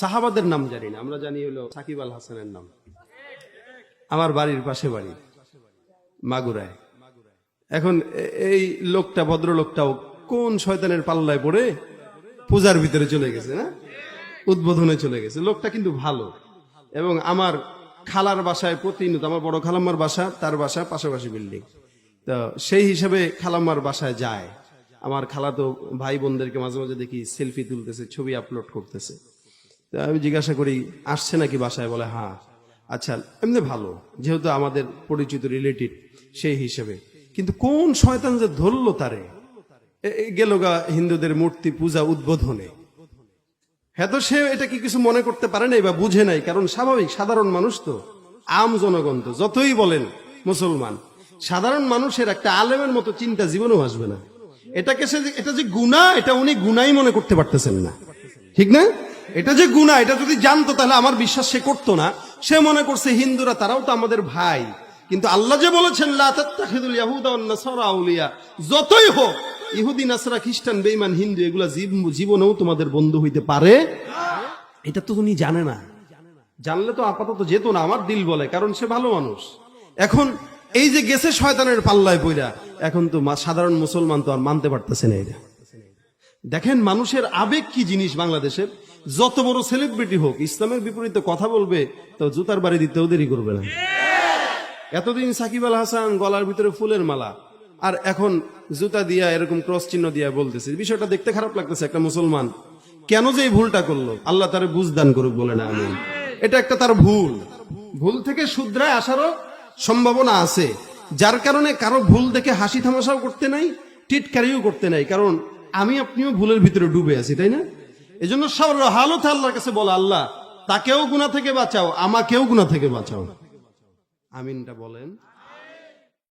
সাহাবাদের নাম জানি না, আমরা জানি হলো সাকিব আল হাসানের নাম। আমার বাড়ির পাশে বাড়ি, মাগুরায়। এখন এই লোকটা, ভদ্রলোকটাও কোন শয়তানের পাল্লায় পড়ে পূজার ভিতরে চলে গেছে, না? উদ্বোধনে চলে গেছে। লোকটা কিন্তু ভালো। এবং আমার খালার বাসায় প্রতিনিয়ত, আমার বড় খালাম্মার বাসা, তার বাসা পাশাপাশি বিল্ডিং তো সেই হিসাবে খালাম্মার বাসায় যায়। আমার খালা তো ভাই বোনদেরকে মাঝে মাঝে দেখি সেলফি তুলতেছে, ছবি আপলোড করতেছে। আমি জিজ্ঞাসা করি, আসছে নাকি বাসায়? বলে হ্যাঁ। আচ্ছা এমনি ভালো, যেহেতু আমাদের পরিচিত রিলেটিভ সেই হিসেবে। কিন্তু কোন শয়তান যে ধরলো তারে? গেল গা হিন্দুদের মূর্তি পূজা উদ্বোধনে। হ্যাঁ তো সে এটা কি কিছু মনে করতে পারে নাই বা বুঝে নাই? কারণ স্বাভাবিক, সাধারণ মানুষ তো, আম জনগণ তো, যতই বলেন মুসলমান, সাধারণ মানুষের একটা আলেমের মতো চিন্তা জীবনেও আসবে না। এটাকে সে এটা যে গুণা এটা উনি গুনাই মনে করতে পারতেছেন না। ঠিক না? এটা যে গুণা এটা যদি জানতো তাহলে আমার বিশ্বাস সে করতো না। সে মনে করছে হিন্দুরা তারাও তো আমাদের ভাই। কিন্তু আল্লাহ যে বলেছেন যতই হোক, ইহুদি, নাসরা, খ্রিস্টান, বেঈমান, হিন্দু, এগুলা জীবনেও তোমাদের বন্ধু হইতে পারে। এটা তো উনি জানে না। জানলে তো আপাতত যেত না, আমার দিল বলে, কারণ সে ভালো মানুষ। এখন এই যে গেছে শয়তানের পাল্লায় পইরা, এখন তো সাধারণ মুসলমান তো আর মানতে পারতেছে না এটা দেখেন মানুষের আবেগ কি জিনিস বাংলাদেশের? যত বড় সেলিব্রিটি হোক, ইসলামের বিপরীতে কথা বলবে, তো জুতার বাড়ি দিতেও দেরি করবে না। এতদিন সাকিব আল হাসান গলার ভিতরে ফুলের মালা, আর এখন জুতা দিয়া এরকম ক্রস চিহ্ন দিয়া বলতেছে। বিষয়টা দেখতে খারাপ লাগতেছে একটা মুসলমান। কেন যে এই ভুলটা করল? আল্লাহ তার বুঝদান করুক বলে না আমি এটা একটা তার ভুল। ভুল থেকে শুধরায় আসারও সম্ভাবনা আছে। যার কারণে কারও ভুল দেখে হাসি তামাশাও করতে নাই, টিটকারিও করতে নাই। কারণ আমি আপনিও ভুলের ভিতরে ডুবে আছি, তাই না? এই জন্য সব হালত আল্লাহর কাছে বলো, আল্লাহ, তাকেও গুণা থেকে বাঁচাও, আমাকেও গুণা থেকে বাঁচাও। আমিনটা বলেন।